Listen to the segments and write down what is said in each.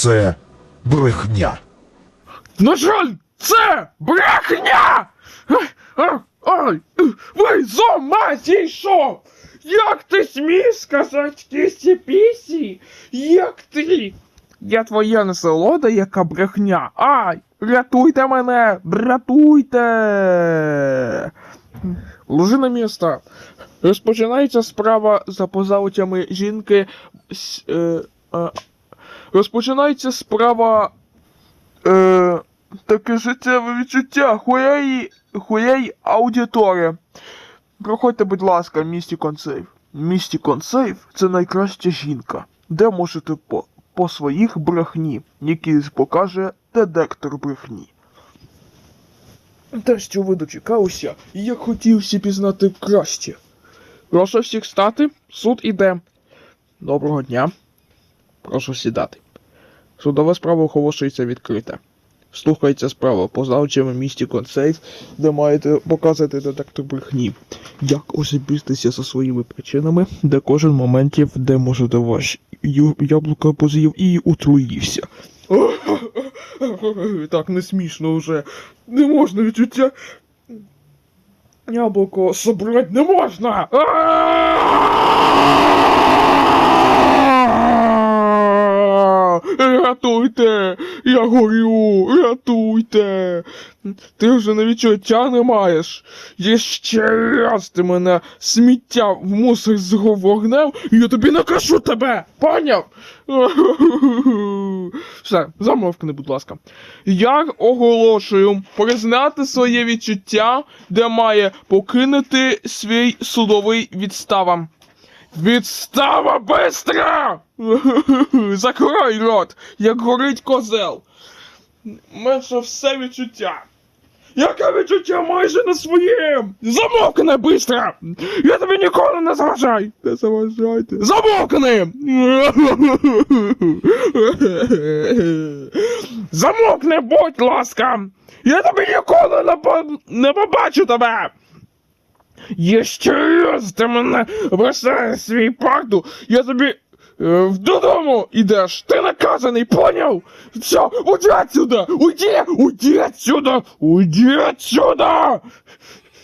це брехня. На жаль, це брехня! Ай, ви з ума зійшов! Як ти смів сказати кісі пісі? Як ти? Я твоя насолода, яка брехня. Ай! Рятуйте мене! Рятуйте! Ложи на місце. Розпочинається справа за позаутями жінки. Е, е, розпочинається справа. Е, таке життєве відчуття. Хуяй, хуяй аудиторія. Проходьте, будь ласка, місті консейв. Місті консейв це найкраща жінка, де можете по, по своїх брехні, які покаже детектор брехні. Те, що ви дочекалися, і я хотів всі пізнати краще. Прошу всіх стати, суд іде. Доброго дня. Прошу сідати. Судова справа оголошується відкрита. Слухається справа по заучому місті консейф, де маєте показати детектор брехні. Як особистися за своїми причинами, де кожен моментів, де можете ваш ю- яблука поз'їв і отруївся. Так не смішно вже. Не можна відчуття. Яблуко собрать не можна. Рятуйте! Я горю! Рятуйте! Ти вже на відчуття не маєш. Я ще раз ти мене сміття в мусор з вогнем, і я тобі накажу тебе! Поняв? Все, замовкни, будь ласка. Я оголошую признати своє відчуття, де має покинути свій судовий відстава. Відстава бистро! Закрой рот, як горить козел. Менше все відчуття. Яке відчуття майже на своєм? Замовкни бистро! Я тобі ніколи не заважай! Не заважайте. Замовкни! Замовкни, будь ласка! Я тобі ніколи не, по... не побачу тебе! Ще раз ти мене бросаєш свій парду, я тобі е, додому ідеш, ти наказаний, поняв? Все, уйди отсюда! Уйди! Уйди отсюда! Уйди отсюда!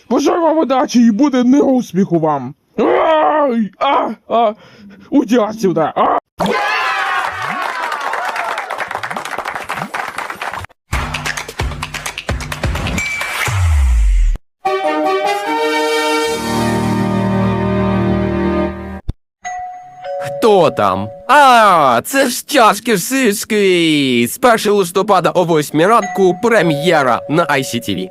Бажаю вам удачі і буде не успіху вам! Ай! А! А! Уйди отсюда! А! Хто там? А, це ж чашки сиски! З 1 листопада о 8 ранку прем'єра на ICTV.